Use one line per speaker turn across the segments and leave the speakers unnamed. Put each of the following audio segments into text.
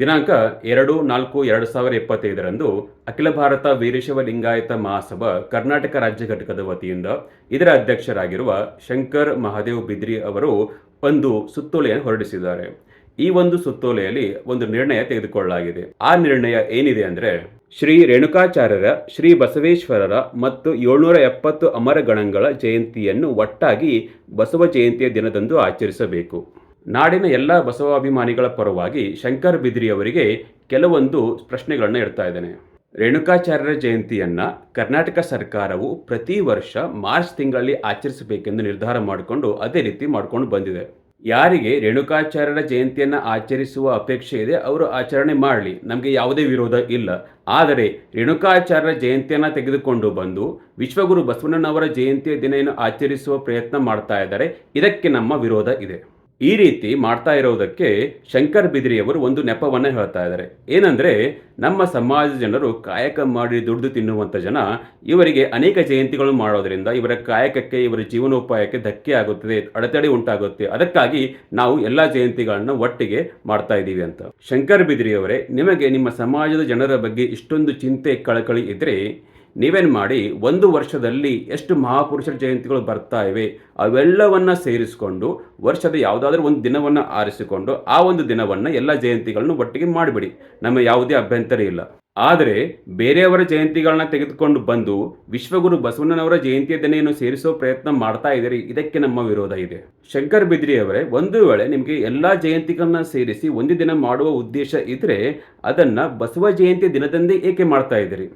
ದಿನಾಂಕ ಎರಡು, ನಾಲ್ಕು, ಎರಡು ಸಾವಿರ ಇಪ್ಪತ್ತೈದರಂದು ಅಖಿಲ ಭಾರತ ವೀರಶೈವ ಲಿಂಗಾಯತ ಮಹಾಸಭಾ ಕರ್ನಾಟಕ ರಾಜ್ಯ ಘಟಕದ ವತಿಯಿಂದ ಇದರ ಅಧ್ಯಕ್ಷರಾಗಿರುವ ಶಂಕರ್ ಮಹಾದೇವ್ ಬಿದ್ರಿ ಅವರು ಒಂದು ಸುತ್ತೋಲೆಯನ್ನು ಹೊರಡಿಸಿದ್ದಾರೆ. ಈ ಒಂದು ಸುತ್ತೋಲೆಯಲ್ಲಿ ಒಂದು ನಿರ್ಣಯ ತೆಗೆದುಕೊಳ್ಳಲಾಗಿದೆ. ಆ ನಿರ್ಣಯ ಏನಿದೆ ಅಂದರೆ ಶ್ರೀ ರೇಣುಕಾಚಾರ್ಯರ, ಶ್ರೀ ಬಸವೇಶ್ವರರ ಮತ್ತು ಏಳ್ನೂರ ಎಪ್ಪತ್ತು ಅಮರ ಗಣಗಳ ಜಯಂತಿಯನ್ನು ಒಟ್ಟಾಗಿ ಬಸವ ಜಯಂತಿಯ ದಿನದಂದು ಆಚರಿಸಬೇಕು. ನಾಡಿನ ಎಲ್ಲ ಬಸವಾಭಿಮಾನಿಗಳ ಪರವಾಗಿ ಶಂಕರ್ ಬಿದ್ರಿ ಅವರಿಗೆ ಕೆಲವೊಂದು ಪ್ರಶ್ನೆಗಳನ್ನು ಇಡ್ತಾ ಇದ್ದೇನೆ. ರೇಣುಕಾಚಾರ್ಯರ ಜಯಂತಿಯನ್ನ ಕರ್ನಾಟಕ ಸರ್ಕಾರವು ಪ್ರತಿ ವರ್ಷ ಮಾರ್ಚ್ ತಿಂಗಳಲ್ಲಿ ಆಚರಿಸಬೇಕೆಂದು ನಿರ್ಧಾರ ಮಾಡಿಕೊಂಡು ಅದೇ ರೀತಿ ಮಾಡಿಕೊಂಡು ಬಂದಿದೆ. ಯಾರಿಗೆ ರೇಣುಕಾಚಾರ್ಯರ ಜಯಂತಿಯನ್ನ ಆಚರಿಸುವ ಅಪೇಕ್ಷೆ ಇದೆ, ಅವರು ಆಚರಣೆ ಮಾಡಲಿ. ನಮಗೆ ಯಾವುದೇ ವಿರೋಧ ಇಲ್ಲ. ಆದರೆ ರೇಣುಕಾಚಾರ್ಯರ ಜಯಂತಿಯನ್ನ ತೆಗೆದುಕೊಂಡು ಬಂದು ವಿಶ್ವಗುರು ಬಸವಣ್ಣನವರ ಜಯಂತಿಯ ದಿನ ಆಚರಿಸುವ ಪ್ರಯತ್ನ ಮಾಡ್ತಾ ಇದ್ದಾರೆ. ಇದಕ್ಕೆ ನಮ್ಮ ವಿರೋಧ ಇದೆ. ಈ ರೀತಿ ಮಾಡ್ತಾ ಇರೋದಕ್ಕೆ ಶಂಕರ್ ಬಿದ್ರಿಯವರು ಒಂದು ನೆಪವನ್ನು ಹೇಳ್ತಾ ಇದ್ದಾರೆ. ಏನಂದ್ರೆ ನಮ್ಮ ಸಮಾಜದ ಜನರು ಕಾಯಕ ಮಾಡಿ ದುಡಿದು ತಿನ್ನುವಂಥ ಜನ ಇವರಿಗೆ ಅನೇಕ ಜಯಂತಿಗಳು ಮಾಡೋದರಿಂದ ಇವರ ಕಾಯಕಕ್ಕೆ, ಇವರ ಜೀವನೋಪಾಯಕ್ಕೆ ಧಕ್ಕೆ ಆಗುತ್ತದೆ, ಅಡೆತಡೆ ಉಂಟಾಗುತ್ತೆ. ಅದಕ್ಕಾಗಿ ನಾವು ಎಲ್ಲ ಜಯಂತಿಗಳನ್ನು ಒಟ್ಟಿಗೆ ಮಾಡ್ತಾ ಇದ್ದೀವಿ ಅಂತ. ಶಂಕರ್ ಬಿದ್ರಿಯವರೇ ನಿಮಗೆ ನಿಮ್ಮ ಸಮಾಜದ ಜನರ ಬಗ್ಗೆ ಇಷ್ಟೊಂದು ಚಿಂತೆ, ಕಳಕಳಿ ಇದ್ದರೆ ನೀವೇನು ಮಾಡಿ ಒಂದು ವರ್ಷದಲ್ಲಿ ಎಷ್ಟು ಮಹಾಪುರುಷರ ಜಯಂತಿಗಳು ಬರ್ತಾ ಇವೆ, ಅವೆಲ್ಲವನ್ನು ಸೇರಿಸಿಕೊಂಡು ವರ್ಷದ ಯಾವುದಾದ್ರೂ ಒಂದು ದಿನವನ್ನು ಆರಿಸಿಕೊಂಡು ಆ ಒಂದು ದಿನವನ್ನು ಎಲ್ಲ ಜಯಂತಿಗಳನ್ನು ಒಟ್ಟಿಗೆ ಮಾಡಿಬಿಡಿ. ನಮ್ಮ ಯಾವುದೇ ಅಭ್ಯಂತರ ಇಲ್ಲ. ಆದರೆ ಬೇರೆಯವರ ಜಯಂತಿಗಳನ್ನ ತೆಗೆದುಕೊಂಡು ಬಂದು ವಿಶ್ವಗುರು ಬಸವಣ್ಣನವರ ಜಯಂತಿಯ ದಿನೆಯನ್ನು ಸೇರಿಸೋ ಪ್ರಯತ್ನ ಮಾಡ್ತಾ ಇದ್ದಾರೆ? ಇದಕ್ಕೆ ನಮ್ಮ ವಿರೋಧ ಇದೆ. ಶಂಕರ್ ಬಿದ್ರಿ ಅವರೇ, ಒಂದು ವೇಳೆ ನಿಮಗೆ ಎಲ್ಲಾ ಜಯಂತಿಗಳನ್ನ ಸೇರಿಸಿ ಒಂದು ದಿನ ಮಾಡುವ ಉದ್ದೇಶ ಇದ್ರೆ ಅದನ್ನ ಬಸವ ಜಯಂತಿ ದಿನದಂದೇ ಏಕೆ ಮಾಡ್ತಾ ಇದ್ದೀರಿ?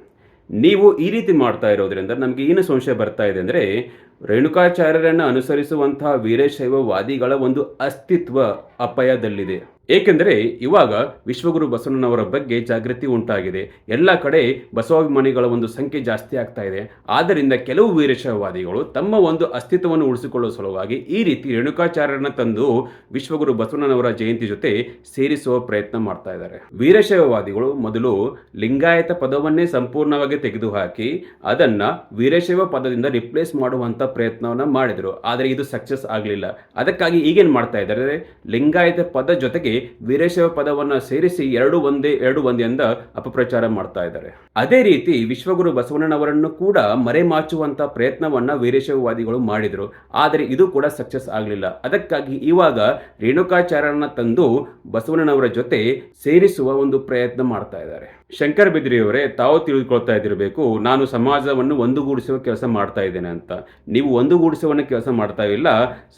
ನೀವು ಈ ರೀತಿ ಮಾಡ್ತಾ ಇರೋದ್ರಿಂದ ನಮಗೆ ಏನು ಸಂಶಯ ಬರ್ತಾ ಇದೆ ಅಂದರೆ ರೇಣುಕಾಚಾರ್ಯರನ್ನು ಅನುಸರಿಸುವಂತಹ ವೀರಶೈವವಾದಿಗಳ ಒಂದು ಅಸ್ತಿತ್ವ ಅಪಾಯದಲ್ಲಿದೆ. ಏಕೆಂದರೆ ಇವಾಗ ವಿಶ್ವಗುರು ಬಸವಣ್ಣನವರ ಬಗ್ಗೆ ಜಾಗೃತಿ ಉಂಟಾಗಿದೆ. ಎಲ್ಲ ಕಡೆ ಬಸವಾಭಿಮಾನಿಗಳ ಒಂದು ಸಂಖ್ಯೆ ಜಾಸ್ತಿ ಆಗ್ತಾ ಇದೆ. ಆದ್ದರಿಂದ ಕೆಲವು ವೀರಶೈವವಾದಿಗಳು ತಮ್ಮ ಒಂದು ಅಸ್ತಿತ್ವವನ್ನು ಉಳಿಸಿಕೊಳ್ಳುವ ಸಲುವಾಗಿ ಈ ರೀತಿ ರೇಣುಕಾಚಾರ್ಯರನ್ನ ತಂದು ವಿಶ್ವಗುರು ಬಸವಣ್ಣನವರ ಜಯಂತಿ ಜೊತೆ ಸೇರಿಸುವ ಪ್ರಯತ್ನ ಮಾಡ್ತಾ ಇದ್ದಾರೆ. ವೀರಶೈವವಾದಿಗಳು ಮೊದಲು ಲಿಂಗಾಯತ ಪದವನ್ನೇ ಸಂಪೂರ್ಣವಾಗಿ ತೆಗೆದುಹಾಕಿ ಅದನ್ನ ವೀರಶೈವ ಪದದಿಂದ ರಿಪ್ಲೇಸ್ ಮಾಡುವಂಥ ಪ್ರಯತ್ನವನ್ನ ಮಾಡಿದರು. ಆದರೆ ಇದು ಸಕ್ಸಸ್ ಆಗಲಿಲ್ಲ. ಅದಕ್ಕಾಗಿ ಈಗೇನು ಮಾಡ್ತಾ ಇದ್ದಾರೆ? ಲಿಂಗಾಯತ ಪದ ಜೊತೆಗೆ ವೀರಶೈವ ಪದವನ್ನ ಸೇರಿಸಿ ಎರಡು ಒಂದೇ ಎರಡು ಒಂದೇ ಅಂತ ಅಪಪ್ರಚಾರ ಮಾಡ್ತಾ ಇದ್ದಾರೆ. ಅದೇ ರೀತಿ ವಿಶ್ವಗುರು ಬಸವಣ್ಣನವರನ್ನು ಕೂಡ ಮರೆಮಾಚುವಂತ ಪ್ರಯತ್ನವನ್ನ ವೀರಶೈವವಾದಿಗಳು ಮಾಡಿದರು. ಆದರೆ ಇದು ಕೂಡ ಸಕ್ಸಸ್ ಆಗಲಿಲ್ಲ. ಅದಕ್ಕಾಗಿ ಇವಾಗ ರೇಣುಕಾಚಾರ್ಯನ ತಂದು ಬಸವಣ್ಣನವರ ಜೊತೆ ಸೇರಿಸುವ ಒಂದು ಪ್ರಯತ್ನ ಮಾಡ್ತಾ ಇದ್ದಾರೆ. ಶಂಕರ್ ಬಿದ್ರಿಯವರೇ, ತಾವು ತಿಳಿದುಕೊಳ್ತಾ ಇದ್ದಿರಬೇಕು, ನಾನು ಸಮಾಜವನ್ನು ಒಂದುಗೂಡಿಸುವ ಕೆಲಸ ಮಾಡ್ತಾ ಇದ್ದೇನೆ ಅಂತ. ನೀವು ಒಂದುಗೂಡಿಸುವ ಕೆಲಸ ಮಾಡ್ತಾ ಇಲ್ಲ,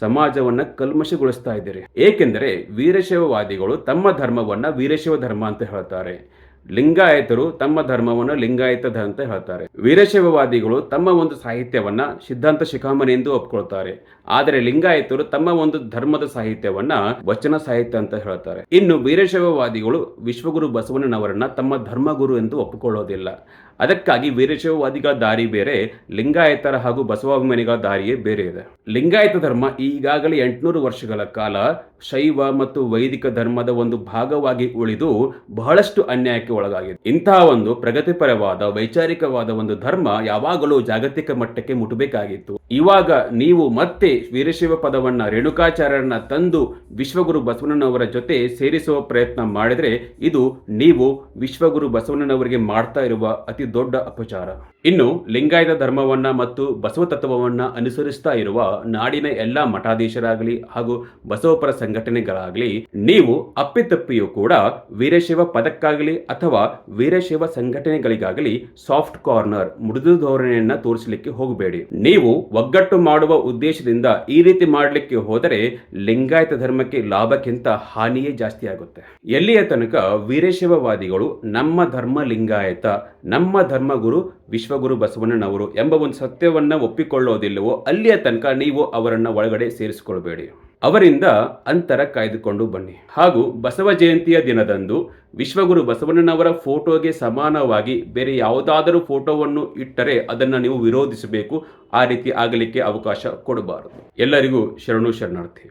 ಸಮಾಜವನ್ನ ಕಲ್ಮಶಗೊಳಿಸ್ತಾ ಇದ್ದೀರಿ. ಏಕೆಂದರೆ ವೀರಶೈವವಾದಿಗಳು ತಮ್ಮ ಧರ್ಮವನ್ನು ವೀರಶೈವ ಧರ್ಮ ಅಂತ ಹೇಳ್ತಾರೆ. ಲಿಂಗಾಯತರು ತಮ್ಮ ಧರ್ಮವನ್ನು ಲಿಂಗಾಯತ ಧ- ಅಂತ ಹೇಳ್ತಾರೆ. ವೀರಶೈವವಾದಿಗಳು ತಮ್ಮ ಒಂದು ಸಾಹಿತ್ಯವನ್ನ ಸಿದ್ಧಾಂತ ಶಿಖಾಮಣಿ ಎಂದು ಒಪ್ಕೊಳ್ತಾರೆ. ಆದರೆ ಲಿಂಗಾಯತರು ತಮ್ಮ ಒಂದು ಧರ್ಮದ ಸಾಹಿತ್ಯವನ್ನ ವಚನ ಸಾಹಿತ್ಯ ಅಂತ ಹೇಳ್ತಾರೆ. ಇನ್ನು ವೀರಶೈವವಾದಿಗಳು ವಿಶ್ವಗುರು ಬಸವಣ್ಣನವರನ್ನ ತಮ್ಮ ಧರ್ಮಗುರು ಎಂದು ಒಪ್ಪಿಕೊಳ್ಳೋದಿಲ್ಲ ಅದಕ್ಕಾಗಿ ವೀರಶೈವವಾದಿಗಳ ದಾರಿ ಬೇರೆ, ಲಿಂಗಾಯತರ ಹಾಗೂ ಬಸವಾಭಿಮಾನಿಗಳ ದಾರಿಯೇ ಬೇರೆ ಇದೆ. ಲಿಂಗಾಯತ ಧರ್ಮ ಈಗಾಗಲೇ ಎಂಟುನೂರು ವರ್ಷಗಳ ಕಾಲ ಶೈವ ಮತ್ತು ವೈದಿಕ ಧರ್ಮದ ಒಂದು ಭಾಗವಾಗಿ ಉಳಿದು ಬಹಳಷ್ಟು ಅನ್ಯಾಯಕ್ಕೆ ಒಳಗಾಗಿದೆ. ಇಂತಹ ಒಂದು ಪ್ರಗತಿಪರವಾದ, ವೈಚಾರಿಕವಾದ ಒಂದು ಧರ್ಮ ಯಾವಾಗಲೂ ಜಾಗತಿಕ ಮಟ್ಟಕ್ಕೆ ಮುಟ್ಟಬೇಕಾಗಿತ್ತು ಇವಾಗ ನೀವು ಮತ್ತೆ ವೀರಶಿವ ಪದವನ್ನ, ರೇಣುಕಾಚಾರ್ಯರನ್ನ ತಂದು ವಿಶ್ವಗುರು ಬಸವಣ್ಣನವರ ಜೊತೆ ಸೇರಿಸುವ ಪ್ರಯತ್ನ ಮಾಡಿದ್ರೆ ಇದು ನೀವು ವಿಶ್ವಗುರು ಬಸವಣ್ಣನವರಿಗೆ ಮಾಡ್ತಾ ಇರುವ ಅತಿ ದೊಡ್ಡ ಅಪಚಾರ. ಇನ್ನು ಲಿಂಗಾಯತ ಧರ್ಮವನ್ನ ಮತ್ತು ಬಸವ ತತ್ವವನ್ನ ಅನುಸರಿಸ್ತಾ ಇರುವ ನಾಡಿನ ಎಲ್ಲಾ ಮಠಾಧೀಶರಾಗಲಿ ಹಾಗೂ ಬಸವಪರ ಸಂಘಟನೆಗಳಾಗಲಿ, ನೀವು ಅಪ್ಪಿತಪ್ಪಿಯೂ ಕೂಡ ವೀರಶಿವ ಪದಕ್ಕಾಗಲಿ ಅಥವಾ ವೀರಶೈವ ಸಂಘಟನೆಗಳಿಗಾಗಲಿ ಸಾಫ್ಟ್ ಕಾರ್ನರ್, ಮೃದು ಧೋರಣೆಯನ್ನ ತೋರಿಸಲಿಕ್ಕೆ ಹೋಗಬೇಡಿ. ನೀವು ಒಗ್ಗಟ್ಟು ಮಾಡುವ ಉದ್ದೇಶದಿಂದ ಈ ರೀತಿ ಮಾಡಲಿಕ್ಕೆ ಹೋದರೆ ಲಿಂಗಾಯತ ಧರ್ಮಕ್ಕೆ ಲಾಭಕ್ಕಿಂತ ಹಾನಿಯೇ ಜಾಸ್ತಿ ಆಗುತ್ತೆ. ಎಲ್ಲಿಯ ತನಕ ವೀರಶೈವವಾದಿಗಳು ನಮ್ಮ ಧರ್ಮ ಲಿಂಗಾಯತ, ನಮ್ಮ ಧರ್ಮಗುರು ವಿಶ್ವಗುರು ಬಸವಣ್ಣನವರು ಎಂಬ ಒಂದು ಸತ್ಯವನ್ನ ಒಪ್ಪಿಕೊಳ್ಳೋದಿಲ್ಲವೋ ಅಲ್ಲಿಯ ತನಕ ನೀವು ಅವರನ್ನ ಒಳಗಡೆ ಸೇರಿಸಿಕೊಳ್ಬೇಡಿ. ಅವರಿಂದ ಅಂತರ ಕಾಯ್ದುಕೊಂಡು ಬನ್ನಿ. ಹಾಗೂ ಬಸವ ಜಯಂತಿಯ ದಿನದಂದು ವಿಶ್ವಗುರು ಬಸವಣ್ಣನವರ ಫೋಟೋಗೆ ಸಮಾನವಾಗಿ ಬೇರೆ ಯಾವುದಾದರೂ ಫೋಟೋವನ್ನು ಇಟ್ಟರೆ ಅದನ್ನು ನೀವು ವಿರೋಧಿಸಬೇಕು. ಆ ರೀತಿ ಆಗಲಿಕ್ಕೆ ಅವಕಾಶ ಕೊಡಬಾರದು. ಎಲ್ಲರಿಗೂ ಶರಣು ಶರಣಾರ್ಥಿ.